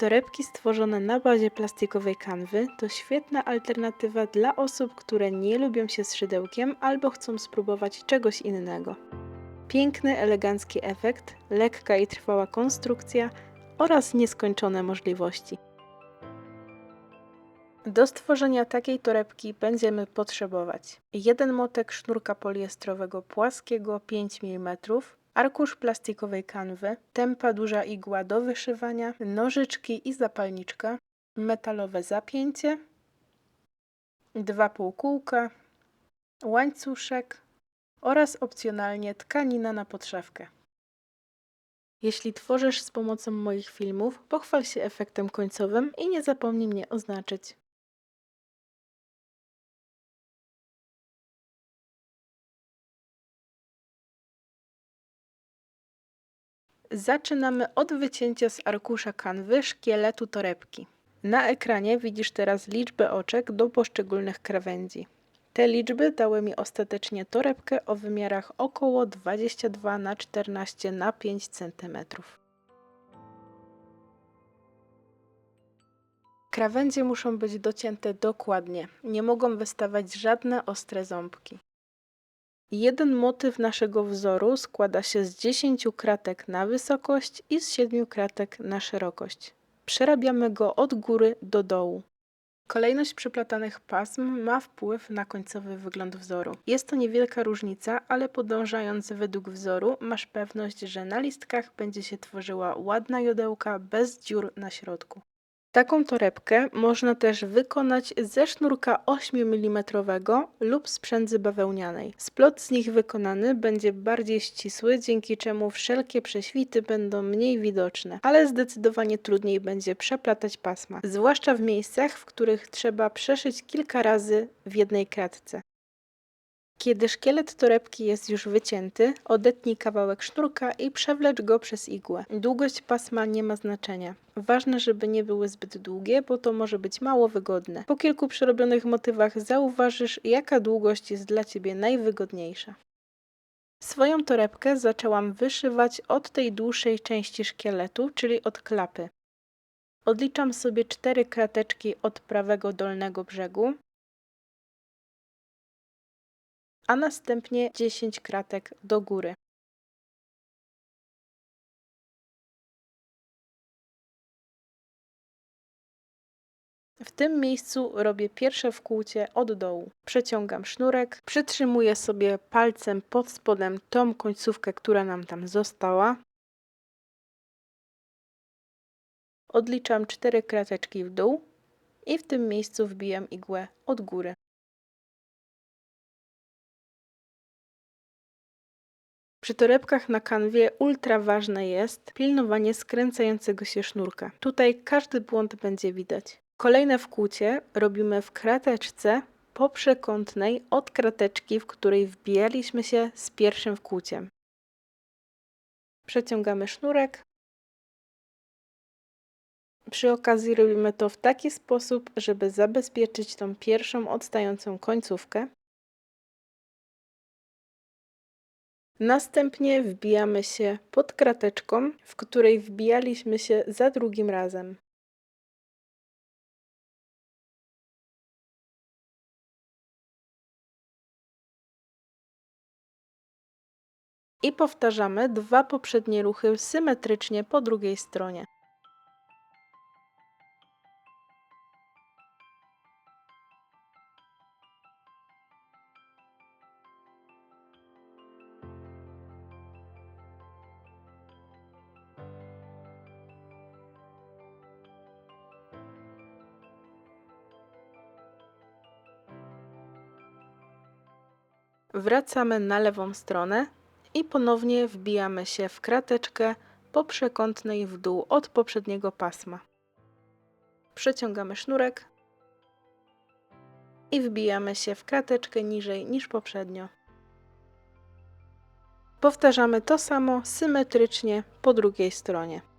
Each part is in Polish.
Torebki stworzone na bazie plastikowej kanwy to świetna alternatywa dla osób, które nie lubią się z szydełkiem albo chcą spróbować czegoś innego. Piękny, elegancki efekt, lekka i trwała konstrukcja oraz nieskończone możliwości. Do stworzenia takiej torebki będziemy potrzebować jeden motek sznurka poliestrowego płaskiego 5 mm, arkusz plastikowej kanwy, tempa duża igła do wyszywania, nożyczki i zapalniczka, metalowe zapięcie, dwa półkółka, łańcuszek oraz opcjonalnie tkanina na podszewkę. Jeśli tworzysz z pomocą moich filmów, pochwal się efektem końcowym i nie zapomnij mnie oznaczyć. Zaczynamy od wycięcia z arkusza kanwy szkieletu torebki. Na ekranie widzisz teraz liczbę oczek do poszczególnych krawędzi. Te liczby dały mi ostatecznie torebkę o wymiarach około 22 na 14 na 5 cm. Krawędzie muszą być docięte dokładnie, nie mogą wystawać żadne ostre ząbki. Jeden motyw naszego wzoru składa się z 10 kratek na wysokość i z 7 kratek na szerokość. Przerabiamy go od góry do dołu. Kolejność przeplatanych pasm ma wpływ na końcowy wygląd wzoru. Jest to niewielka różnica, ale podążając według wzoru masz pewność, że na listkach będzie się tworzyła ładna jodełka bez dziur na środku. Taką torebkę można też wykonać ze sznurka 8 mm lub z przędzy bawełnianej. Splot z nich wykonany będzie bardziej ścisły, dzięki czemu wszelkie prześwity będą mniej widoczne, ale zdecydowanie trudniej będzie przeplatać pasma, zwłaszcza w miejscach, w których trzeba przeszyć kilka razy w jednej kratce. Kiedy szkielet torebki jest już wycięty, odetnij kawałek sznurka i przewlecz go przez igłę. Długość pasma nie ma znaczenia. Ważne, żeby nie były zbyt długie, bo to może być mało wygodne. Po kilku przerobionych motywach zauważysz, jaka długość jest dla Ciebie najwygodniejsza. Swoją torebkę zaczęłam wyszywać od tej dłuższej części szkieletu, czyli od klapy. Odliczam sobie cztery krateczki od prawego dolnego brzegu, a następnie 10 kratek do góry. W tym miejscu robię pierwsze wkłucie od dołu. Przeciągam sznurek, przytrzymuję sobie palcem pod spodem tą końcówkę, która nam tam została. Odliczam 4 krateczki w dół i w tym miejscu wbijam igłę od góry. Przy torebkach na kanwie ultra ważne jest pilnowanie skręcającego się sznurka. Tutaj każdy błąd będzie widać. Kolejne wkłucie robimy w krateczce poprzekątnej od krateczki, w której wbijaliśmy się z pierwszym wkłuciem. Przeciągamy sznurek. Przy okazji robimy to w taki sposób, żeby zabezpieczyć tą pierwszą odstającą końcówkę. Następnie wbijamy się pod krateczką, w której wbijaliśmy się za drugim razem. I powtarzamy dwa poprzednie ruchy symetrycznie po drugiej stronie. Wracamy na lewą stronę i ponownie wbijamy się w krateczkę po przekątnej w dół od poprzedniego pasma. Przeciągamy sznurek i wbijamy się w krateczkę niżej niż poprzednio. Powtarzamy to samo symetrycznie po drugiej stronie.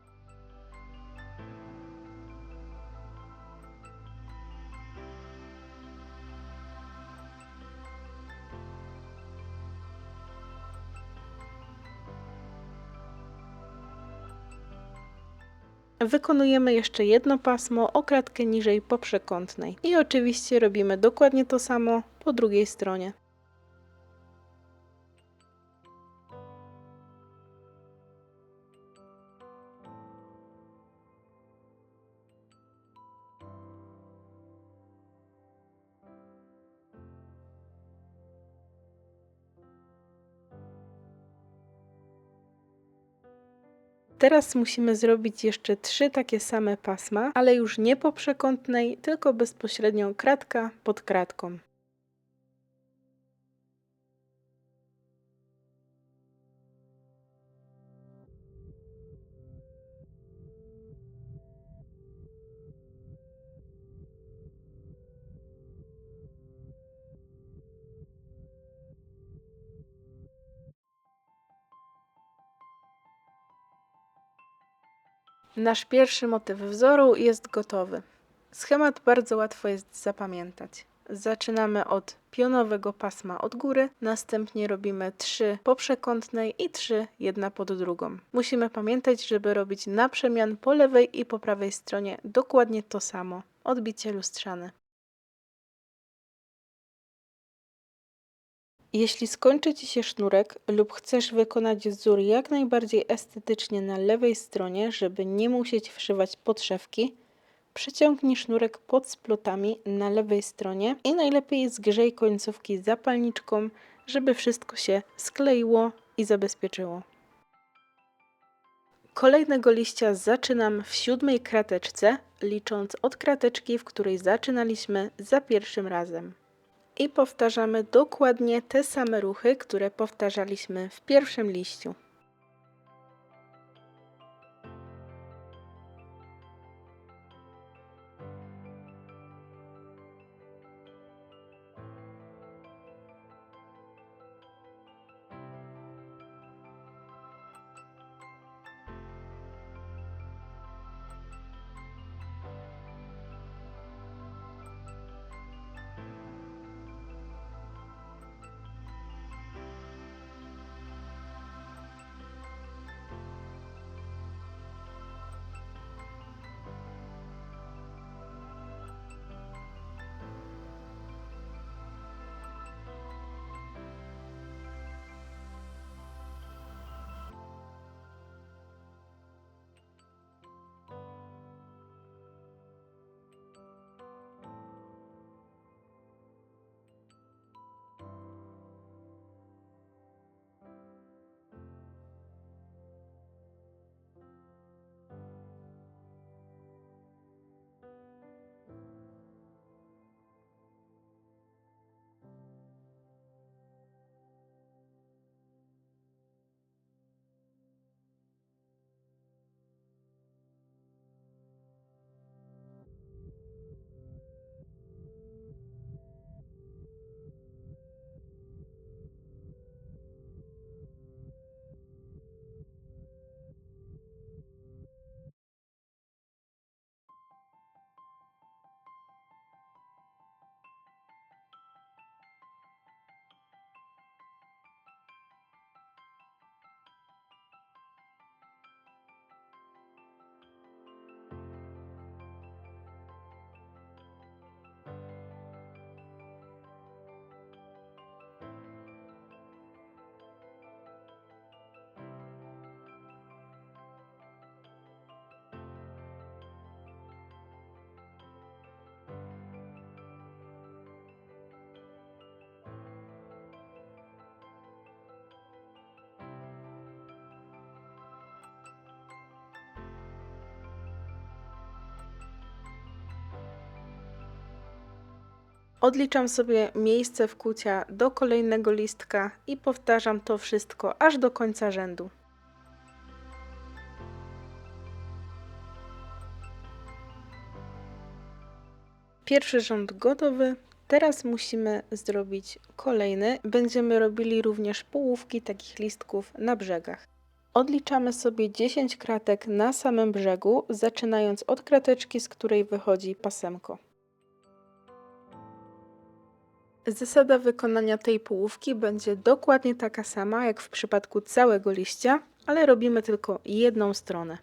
Wykonujemy jeszcze jedno pasmo o kratkę niżej po przekątnej. I oczywiście robimy dokładnie to samo po drugiej stronie. Teraz musimy zrobić jeszcze trzy takie same pasma, ale już nie po przekątnej, tylko bezpośrednio kratka pod kratką. Nasz pierwszy motyw wzoru jest gotowy. Schemat bardzo łatwo jest zapamiętać. Zaczynamy od pionowego pasma od góry, następnie robimy 3 po przekątnej i 3 jedna pod drugą. Musimy pamiętać, żeby robić na przemian po lewej i po prawej stronie dokładnie to samo. Odbicie lustrzane. Jeśli skończy Ci się sznurek lub chcesz wykonać wzór jak najbardziej estetycznie na lewej stronie, żeby nie musieć wszywać podszewki, przeciągnij sznurek pod splotami na lewej stronie i najlepiej zgrzej końcówki zapalniczką, żeby wszystko się skleiło i zabezpieczyło. Kolejnego liścia zaczynam w siódmej krateczce, licząc od krateczki, w której zaczynaliśmy za pierwszym razem i powtarzamy dokładnie te same ruchy, które powtarzaliśmy w pierwszym liściu. Odliczam sobie miejsce wkłucia do kolejnego listka i powtarzam to wszystko aż do końca rzędu. Pierwszy rząd gotowy. Teraz musimy zrobić kolejny. Będziemy robili również połówki takich listków na brzegach. Odliczamy sobie 10 kratek na samym brzegu, zaczynając od krateczki, z której wychodzi pasemko. Zasada wykonania tej połówki będzie dokładnie taka sama jak w przypadku całego liścia, ale robimy tylko jedną stronę.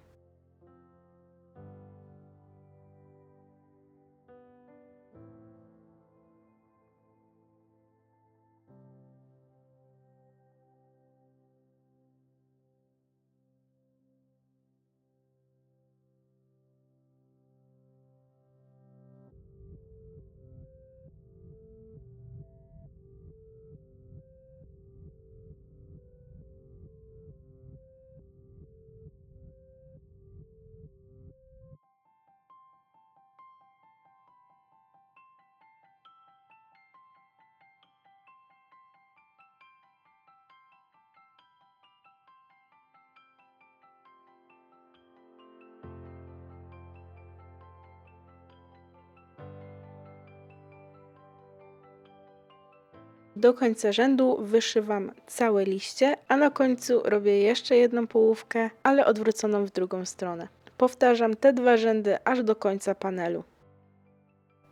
Do końca rzędu wyszywam całe liście, a na końcu robię jeszcze jedną połówkę, ale odwróconą w drugą stronę. Powtarzam te dwa rzędy aż do końca panelu.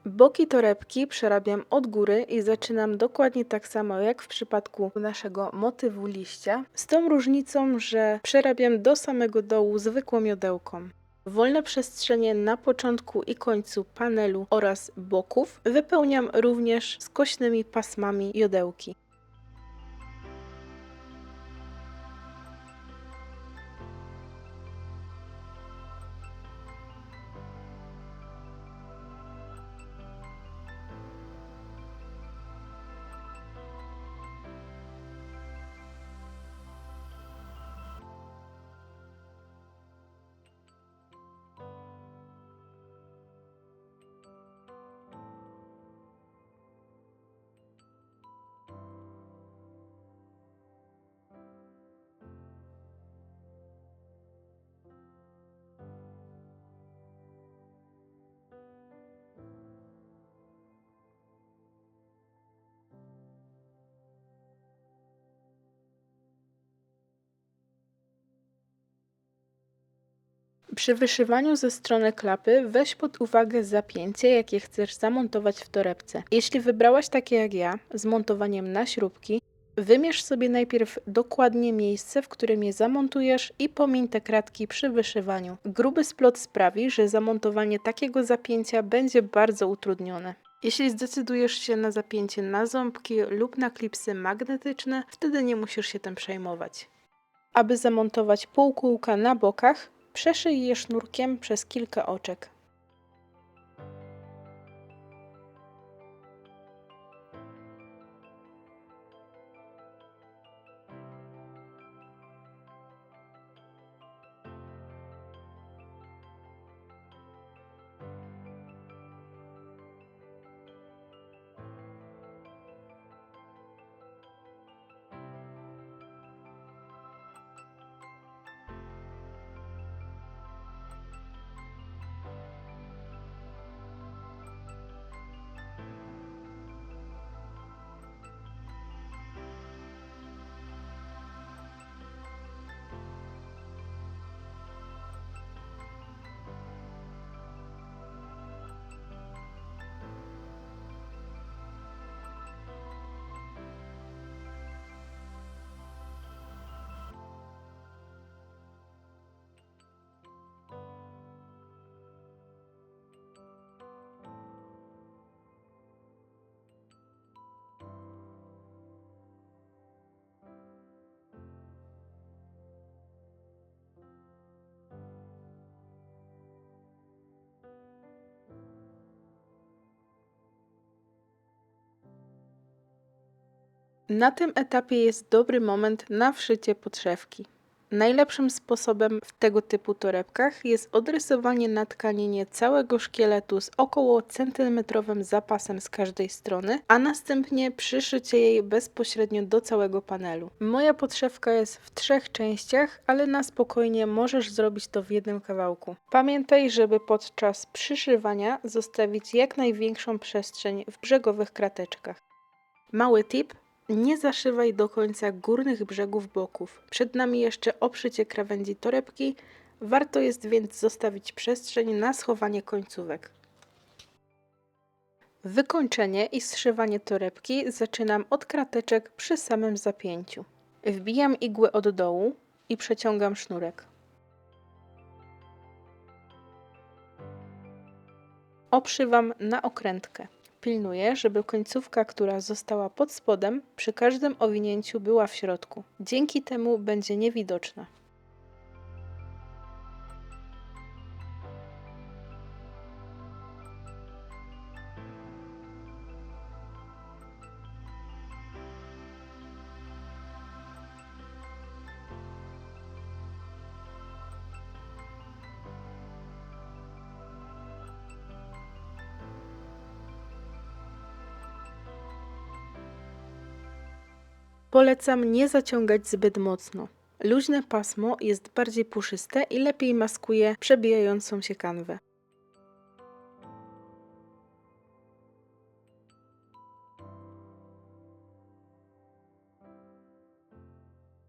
Boki torebki przerabiam od góry i zaczynam dokładnie tak samo jak w przypadku naszego motywu liścia, z tą różnicą, że przerabiam do samego dołu zwykłą jodełką. Wolne przestrzenie na początku i końcu panelu oraz boków wypełniam również skośnymi pasmami jodełki. Wyszywaniu ze strony klapy weź pod uwagę zapięcie, jakie chcesz zamontować w torebce. Jeśli wybrałaś takie jak ja, z montowaniem na śrubki, wymierz sobie najpierw dokładnie miejsce, w którym je zamontujesz i pomiń te kratki przy wyszywaniu. Gruby splot sprawi, że zamontowanie takiego zapięcia będzie bardzo utrudnione. Jeśli zdecydujesz się na zapięcie na ząbki lub na klipsy magnetyczne, wtedy nie musisz się tym przejmować. Aby zamontować półkółka na bokach, Przeszyj je sznurkiem przez kilka oczek. Na tym etapie jest dobry moment na wszycie podszewki. Najlepszym sposobem w tego typu torebkach jest odrysowanie na tkaninie całego szkieletu z około centymetrowym zapasem z każdej strony, a następnie przyszycie jej bezpośrednio do całego panelu. Moja podszewka jest w trzech częściach, ale na spokojnie możesz zrobić to w jednym kawałku. Pamiętaj, żeby podczas przyszywania zostawić jak największą przestrzeń w brzegowych krateczkach. Mały tip – nie zaszywaj do końca górnych brzegów boków. Przed nami jeszcze obszycie krawędzi torebki, warto jest więc zostawić przestrzeń na schowanie końcówek. Wykończenie i zszywanie torebki zaczynam od krateczek przy samym zapięciu. Wbijam igłę od dołu i przeciągam sznurek. Obszywam na okrętkę. Pilnuję, żeby końcówka, która została pod spodem, przy każdym owinięciu była w środku. Dzięki temu będzie niewidoczna. Polecam nie zaciągać zbyt mocno. Luźne pasmo jest bardziej puszyste i lepiej maskuje przebijającą się kanwę.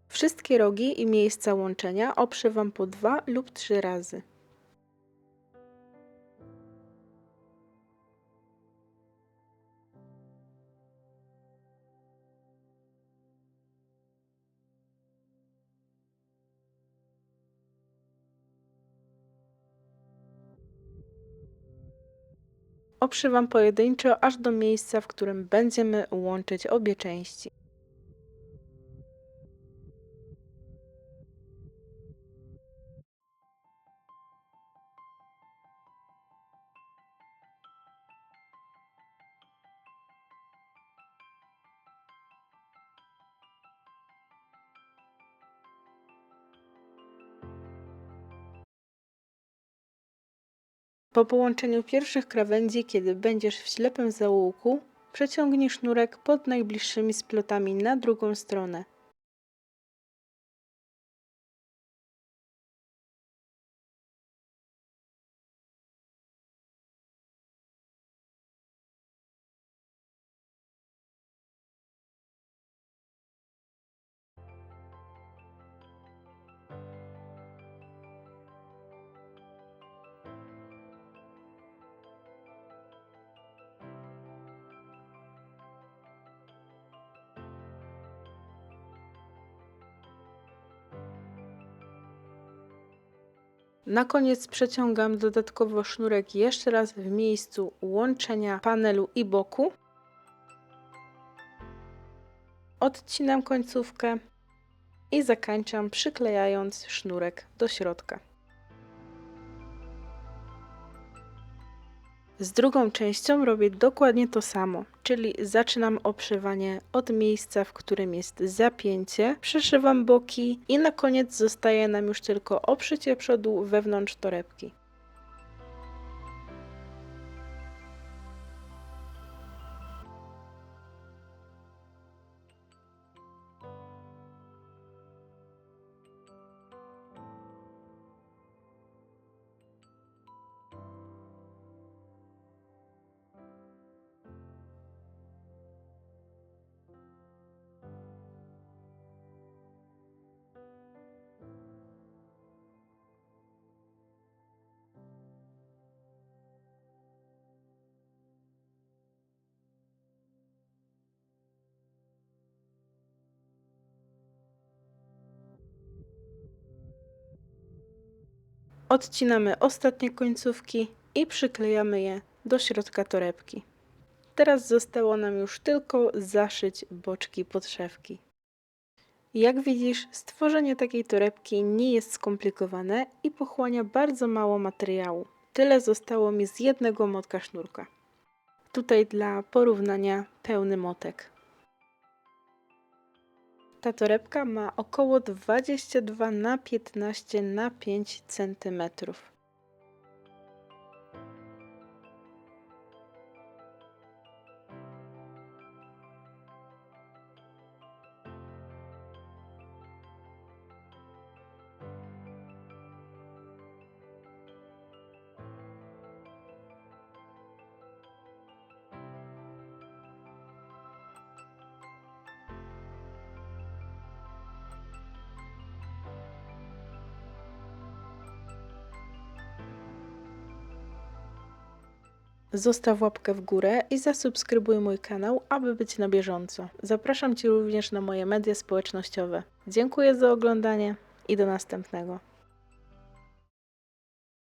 Wszystkie rogi i miejsca łączenia oprzywam po dwa lub trzy razy. Obszywam pojedynczo aż do miejsca, w którym będziemy łączyć obie części. Po połączeniu pierwszych krawędzi, kiedy będziesz w ślepym zaułku, przeciągnij sznurek pod najbliższymi splotami na drugą stronę. Na koniec przeciągam dodatkowo sznurek jeszcze raz w miejscu łączenia panelu i boku. Odcinam końcówkę i zakończam przyklejając sznurek do środka. Z drugą częścią robię dokładnie to samo, czyli zaczynam obszywanie od miejsca, w którym jest zapięcie, przeszywam boki i na koniec zostaje nam już tylko obszycie przodu wewnątrz torebki. Odcinamy ostatnie końcówki i przyklejamy je do środka torebki. Teraz zostało nam już tylko zaszyć boczki podszewki. Jak widzisz, stworzenie takiej torebki nie jest skomplikowane i pochłania bardzo mało materiału. Tyle zostało mi z jednego motka sznurka. Tutaj dla porównania pełny motek. Ta torebka ma około 22 na 15 na 5 cm. Zostaw łapkę w górę i zasubskrybuj mój kanał, aby być na bieżąco. Zapraszam Cię również na moje media społecznościowe. Dziękuję za oglądanie i do następnego.